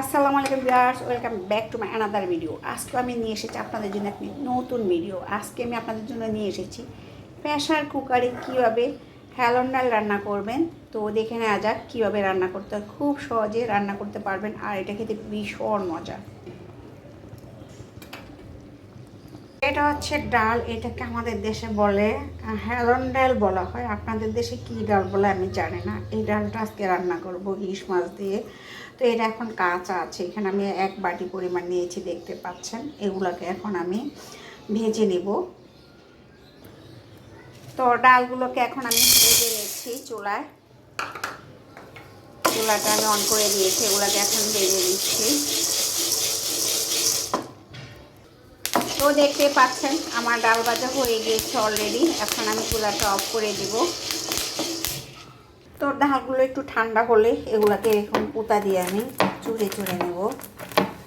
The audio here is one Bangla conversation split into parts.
আসসালামু আলাইকুম viewers, welcome back to my another video আজকে আমি নিয়ে এসেছি আপনাদের জন্য একটি নতুন ভিডিও আজকে আমি আপনাদের জন্য নিয়ে এসেছি প্রেশার কুকারে কীভাবে হ্যালন ডাল রান্না করবেন। তো দেখে নেওয়া যাক কীভাবে রান্না করতে খুব সহজে রান্না করতে পারবেন আর এটা খেতে ভীষণ মজা। এটা হচ্ছে ডাল, এটাকে আমাদের দেশে বলে হেলন ডাল বলা হয়। আপনাদের দেশে কি ডাল বলে আমি জানি না। এই ডালটা আজকে রান্না করব ইলিশ মাছ দিয়ে। তো এটা এখন কাঁচা আছে, এখানে আমি এক বাটি পরিমাণ নিয়েছি, দেখতে পাচ্ছেন। এগুলোকে এখন আমি ভেজে নেব। তো ডালগুলোকে এখন আমি ভেজে নিচ্ছি চুলায়। চুলাটা আমি অন করে দিয়েছি, এগুলোকে এখন ভেজে দিচ্ছি তো দেখতে পাচ্ছেন, আমার ডাল ভাজা হয়ে গিয়েছে অলরেডি এখন আমি চুলাটা অফ করে দিব। তো ডালগুলো একটু ঠান্ডা হলে এগুলাকে এরকম পুতা দিয়ে আমি চুড়ে চুড়ে নেব।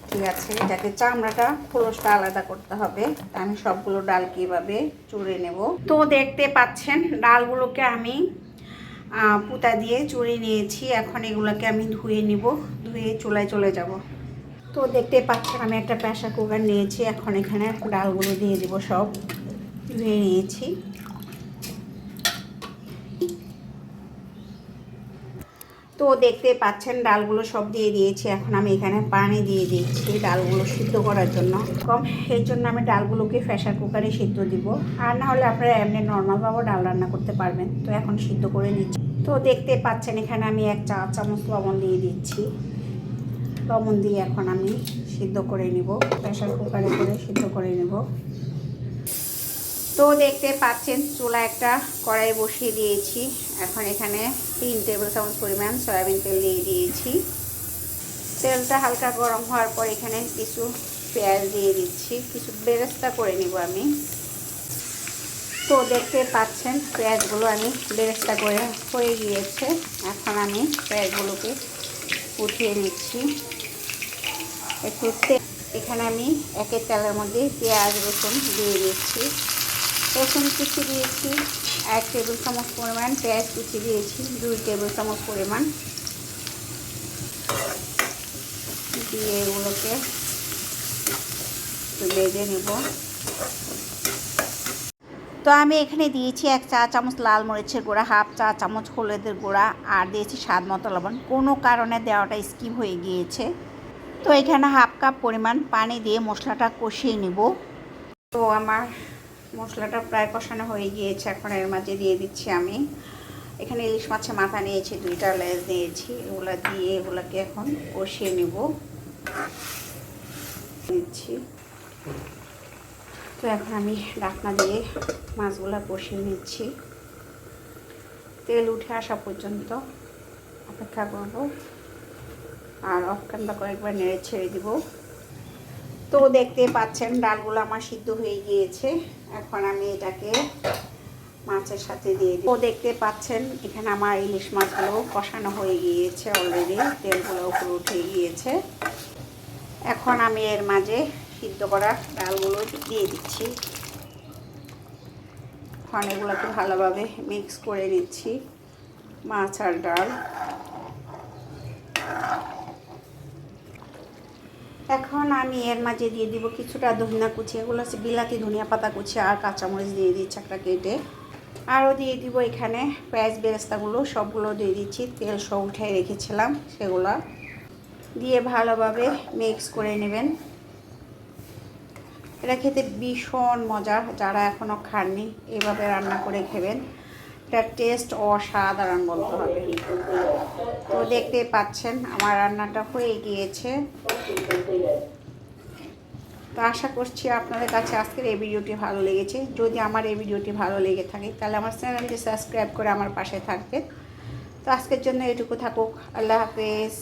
ঠিক আছে, যাতে চামড়াটা খোলসটা আলাদা করতে হবে। আমি সবগুলো ডাল কীভাবে চুড়ে নেব। তো দেখতে পাচ্ছেন, ডালগুলোকে আমি পুতা দিয়ে চুড়ে নিয়েছি। এখন এগুলোকে আমি ধুয়ে নিব, ধুয়ে চুলায় চলে যাব। তো দেখতে পাচ্ছেন, আমি একটা প্রেশার কুকার নিয়েছি। এখন এখানে ডালগুলো দিয়ে দিব সব। ধুয়ে নিয়েছি। তো দেখতে পাচ্ছেন, ডালগুলো সব দিয়ে দিয়েছি। এখন আমি এখানে পানি দিয়ে দিচ্ছি ডালগুলো সিদ্ধ করার জন্য। কম এই জন্য আমি ডালগুলোকে প্রেশার কুকারে সিদ্ধ দিব। আর না হলে আপনারা এমনি নর্মালভাবেও ডাল রান্না করতে পারবেন। তো এখন সিদ্ধ করে নিচ্ছি। তো দেখতে পাচ্ছেন, এখানে আমি এক চা চামচ লবণ দিয়ে দিচ্ছি। লবণ দিয়ে এখন আমি সিদ্ধ করে নিব। প্রেশার কুকারে করে সিদ্ধ করে নেব। তো দেখতে পাচ্ছেন চুলা একটা কড়াই বসিয়ে দিয়েছি। এখন এখানে তিন টেবিল চামচ পরিমাণ সয়াবিন তেল দিয়ে দিয়েছি। তেলটা হালকা গরম হওয়ার পর এখানে কিছু পেঁয়াজ দিয়ে দিচ্ছি। কিছু বেরেস্তা করে নিব আমি। তো দেখতে পাচ্ছেন, পেঁয়াজগুলো আমি বেরেস্তা করে হয়ে গিয়েছে। এখন আমি পেঁয়াজগুলোকে উঠিয়ে নিচ্ছি। একটু এখানে আমি একের তেলের মধ্যে পেঁয়াজ, রসুন দিয়ে দিচ্ছি রসুন কুচি দিয়েছি, এক টেবিল চামচ পরিমাণ পেঁয়াজ কুচি দিয়েছি, দুই টেবিল চামচ পরিমাণ দিয়ে এগুলোকে একটু নেব। তো আমি এখানে দিয়েছি এক চা চামচ লাল মরিচের গুঁড়া, হাফ চা চামচ হলুদের গুঁড়া, আর দিয়েছি স্বাদ মতো লবণ। কোনো কারণে দেওয়াটা স্কিপ হয়ে গিয়েছে। তো এখানে হাফ কাপ পরিমাণ পানি দিয়ে মশলাটা কষিয়ে নিব। তো আমার মশলাটা প্রায় কষানো হয়ে গিয়েছে, এখন এর মাঝে দিয়ে দিচ্ছি আমি। এখানে ইলিশ মাছের মাথা নিয়েছি, দুইটা লেজ নিয়েছি, এগুলো দিয়ে এগুলোকে এখন কষিয়ে নিব। দিচ্ছি। তো এখন আমি ডাকনা দিয়ে মাছগুলো কষিয়ে নিচ্ছি। তেল উঠে আসা পর্যন্ত অপেক্ষা করব। আর অফকানটা কয়েকবার নেড়ে ছেড়ে দিব। তো দেখতে পাচ্ছেন, ডালগুলো আমার সিদ্ধ হয়ে গিয়েছে। এখন আমি এটাকে মাছের সাথে দিয়ে দিই তো দেখতে পাচ্ছেন, এখানে আমার ইলিশ মাছগুলো কষানো হয়ে গিয়েছে অলরেডি তেলগুলো উপরে উঠে গিয়েছে। এখন আমি এর মাঝে সিদ্ধ করা ডালগুলো দিয়ে দিচ্ছি। এখন এগুলোকে ভালোভাবে মিক্স করে নিচ্ছি, মাছ আর ডাল। এখন আমি এর মাঝে দিয়ে দিব কিছুটা ধনিয়া কুচি। এগুলো হচ্ছে বিলাতি ধনিয়া পাতা কুচি আর কাঁচামরিচ দিয়ে দিচ্ছি একটা কেটে। আরও দিয়ে দিব এখানে পেঁয়াজ বেরেস্তাগুলো, সবগুলো দিয়ে দিচ্ছি। তেল সব উঠে রেখেছিলাম সেগুলো। দিয়ে ভালোভাবে মিক্স করে নেবেন। এটা খেতে ভীষণ মজার, যারা এখনও খাননি, এভাবে রান্না করে খেবেন। এটার টেস্ট অসাধারণ বলতে হবে। তো দেখতে পাচ্ছেন, আমার রান্নাটা হয়ে গিয়েছে। তো আশা করছি আপনাদের কাছে আজকের এই ভিডিওটি ভালো লেগেছে। যদি আমার এই ভিডিওটি ভালো লেগে থাকে, তাহলে আমার চ্যানেলটি সাবস্ক্রাইব করে আমার পাশে থাকবে তো আজকের জন্য এটুকু থাকুক, আল্লাহ হাফেজ।